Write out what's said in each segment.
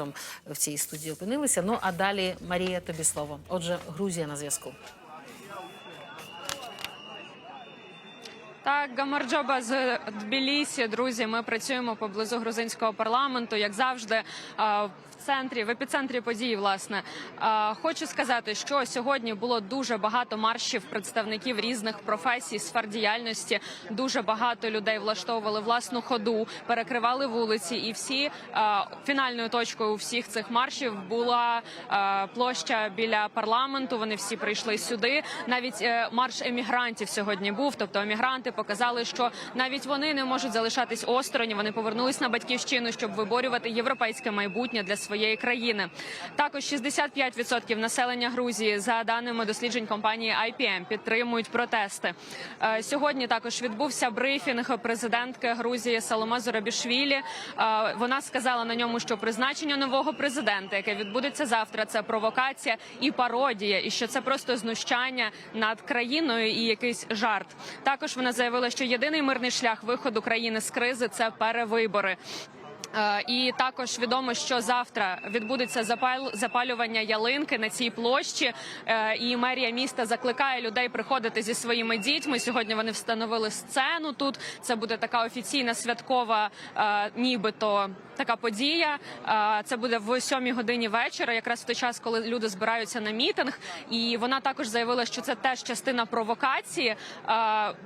разом в цій студії опинилися. Ну а далі Марія, тобі слово. Отже, Грузія на зв'язку. Так, Гамарджоба з Тбілісі, друзі. Ми працюємо поблизу грузинського парламенту, як завжди. В центрі, в епіцентрі подій, власне, хочу сказати, що сьогодні було дуже багато маршів представників різних професій, сфер діяльності. Дуже багато людей влаштовували власну ходу, перекривали вулиці, і всі фінальною точкою у всіх цих маршів була площа біля парламенту. Вони всі прийшли сюди. Навіть е, марш емігрантів сьогодні був. Тобто емігранти показали, що навіть вони не можуть залишатись осторонь. Вони повернулись на батьківщину, щоб виборювати європейське майбутнє для своєї країни. Також 65% населення Грузії, за даними досліджень компанії IPM, підтримують протести. Е, Сьогодні також відбувся брифінг президентки Грузії Саломе Зорабішвілі. Е, Вона сказала на ньому, що призначення нового президента, яке відбудеться завтра, це провокація і пародія, і що це просто знущання над країною і якийсь жарт. Також вона заявила, що єдиний мирний шлях виходу країни з кризи це перевибори. Е, І також відомо, що завтра відбудеться запал- запалювання ялинки на цій площі. Е, І мерія міста закликає людей приходити зі своїми дітьми. Сьогодні вони встановили сцену тут. Це буде така офіційна святкова, е, нібито така подія. Це буде в сьомій годині вечора, якраз в той час, коли люди збираються на мітинг. І вона також заявила, що це теж частина провокації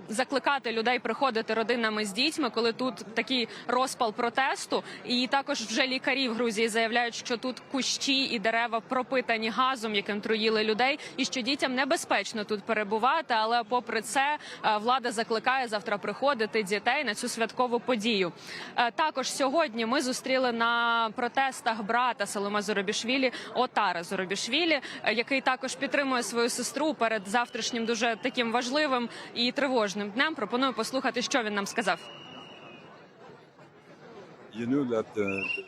закликати людей приходити родинами з дітьми, коли тут такий розпал протесту. І також вже лікарі в Грузії заявляють, що тут кущі і дерева пропитані газом, яким труїли людей, і що дітям небезпечно тут перебувати. Але попри це е, влада закликає завтра приходити дітей на цю святкову подію. Е, Також сьогодні ми зустріли на протестах брата Соломе Зоробішвілі Отара Зоробішвілі, який також підтримує свою сестру перед завтрашнім дуже таким важливим і тривожним днем. Пропоную послухати, що він нам сказав.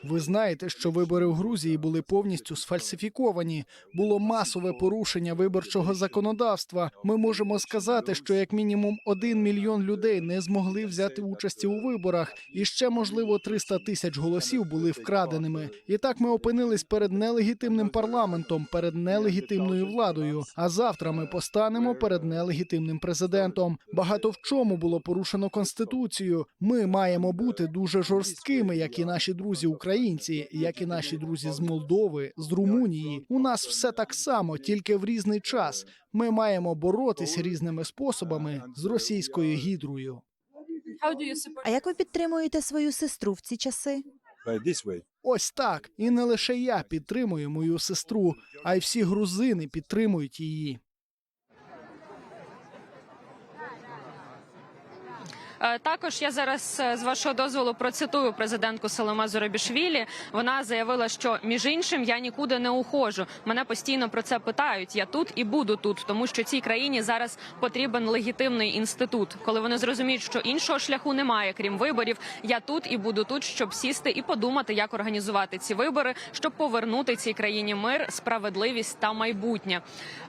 Ви знаєте, що вибори в Грузії були повністю сфальсифіковані. Було масове порушення виборчого законодавства. Ми можемо сказати, що як мінімум один мільйон людей не змогли взяти участі у виборах, і ще можливо 300 тисяч голосів були вкраденими. І так ми опинились перед нелегітимним парламентом, перед нелегітимною владою. А завтра ми постанемо перед нелегітимним президентом. Багато в чому було порушено конституцію. Ми маємо бути дуже жорсткими, як і наші друзі українці, як і наші друзі з Молдови, з Румунії. У нас все так само, тільки в різний час. Ми маємо боротись різними способами з російською гідрою. А як ви підтримуєте свою сестру в ці часи? this Ось так. І не лише я підтримую мою сестру, а й всі грузини підтримують її. Також я зараз е, з вашого дозволу процитую президентку Соломе Зоробішвілі. Вона заявила, що між іншим я нікуди не ухожу. Мене постійно про це питають. Я тут і буду тут, тому що цій країні зараз потрібен легітимний інститут. Коли вони зрозуміють, що іншого шляху немає, крім виборів. Я тут і буду тут, щоб сісти і подумати, як організувати ці вибори, щоб повернути цій країні мир, справедливість та майбутнє.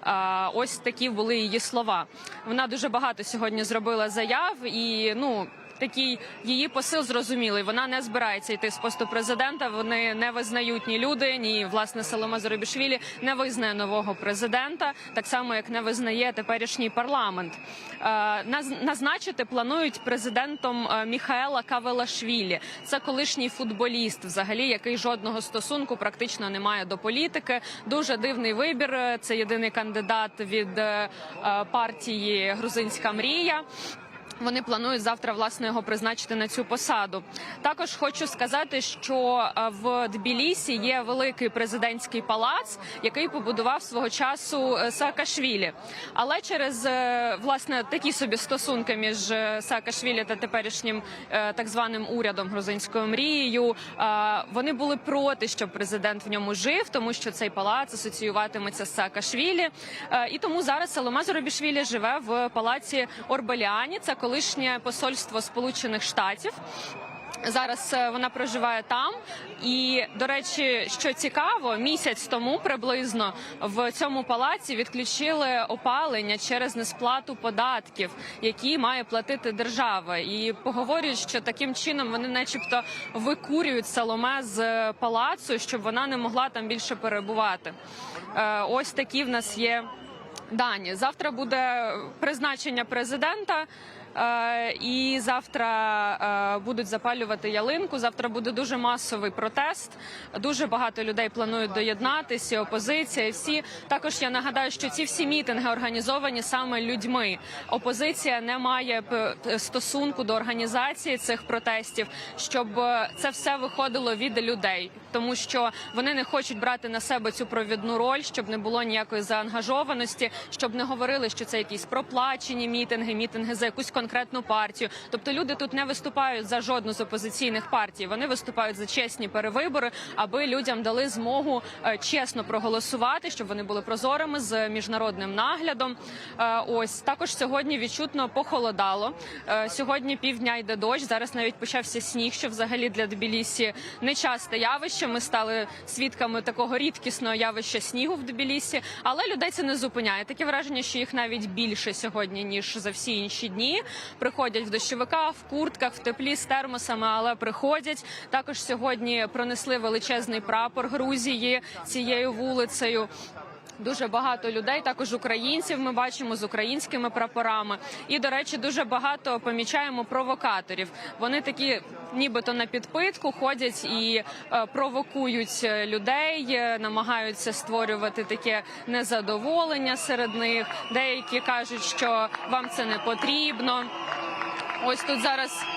Е, Ось такі були її слова. Вона дуже багато сьогодні зробила заяв і ну. Такий її посил зрозумілий. Вона не збирається йти з посту президента. Вони не визнають ні люди, ні власне Саломе Зоробішвілі не визнає нового президента, так само як не визнає теперішній парламент. Е, назначити планують президентом е, Міхаела Кавелашвілі. Це колишній футболіст, взагалі, який жодного стосунку практично не має до політики. Дуже дивний вибір. Це єдиний кандидат від е, партії Грузинська мрія. Вони планують завтра власне його призначити на цю посаду. Також хочу сказати, що е, в Тбілісі є великий президентський палац, який побудував свого часу е, Саакашвілі. Але через е, власне такі собі стосунки між Саакашвілі та теперішнім так званим урядом грузинською мрією. Вони були проти, щоб президент в ньому жив, тому що цей палац асоціюватиметься з Саакашвілі. І тому зараз Салома Зоробішвілі живе в палаці Орбеліані. Це колишнє посольство Сполучених Штатів. Зараз е, вона проживає там. І до речі, що цікаво, місяць тому приблизно в цьому палаці відключили опалення через несплату податків, які має платити держава. І поговорюють, що таким чином вони, начебто, викурюють Саломе з палацу, щоб вона не могла там більше перебувати. Е, Ось такі в нас є дані. Завтра буде призначення президента. Е, І завтра е, будуть запалювати ялинку. Завтра буде дуже масовий протест. Дуже багато людей планують доєднатися. Опозиція, всі також я нагадаю, що ці всі мітинги організовані саме людьми. Опозиція не має стосунку до організації цих протестів, щоб е, це все виходило від людей, тому що вони не хочуть брати на себе цю провідну роль, щоб не було ніякої заангажованості, щоб не говорили, що це якісь проплачені мітинги, мітинги за якусь конкретну партію. Тобто люди тут не виступають за жодну з опозиційних партій. Вони виступають за чесні перевибори, аби людям дали змогу е, чесно проголосувати, щоб вони були прозорими з міжнародним наглядом. Е, Ось також сьогодні відчутно похолодало. Е, Сьогодні півдня йде дощ. Зараз навіть почався сніг, що взагалі для Тбілісі нечасте явище. Ми стали свідками такого рідкісного явища снігу в Тбілісі, але людей це не зупиняє. Таке враження, що їх навіть більше сьогодні ніж за всі інші дні. Приходять в дощовика в куртках, в теплі з термосами, але приходять. Також сьогодні пронесли величезний прапор Грузії цією вулицею. Дуже багато людей, також українців. Ми бачимо з українськими прапорами. І до речі, дуже багато помічаємо провокаторів. Вони такі, нібито на підпитку, ходять і е, провокують е, людей, е, намагаються створювати таке незадоволення серед них. Деякі кажуть, що вам це не потрібно. Ось тут зараз.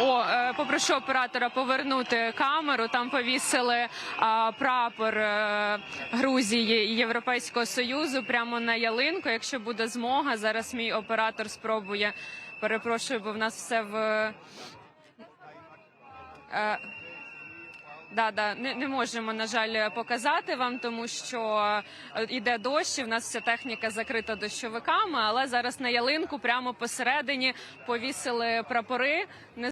О, е, попрошу оператора повернути камеру. Там повісили а, прапор е, Грузії і Європейського союзу прямо на ялинку. Якщо буде змога, зараз мій оператор спробує. Перепрошую, бо в нас все в. Е, Да, да, не, не можемо на жаль показати вам, тому що е, іде дощ. і В нас вся техніка закрита дощовиками. Але зараз на ялинку прямо посередині повісили прапори.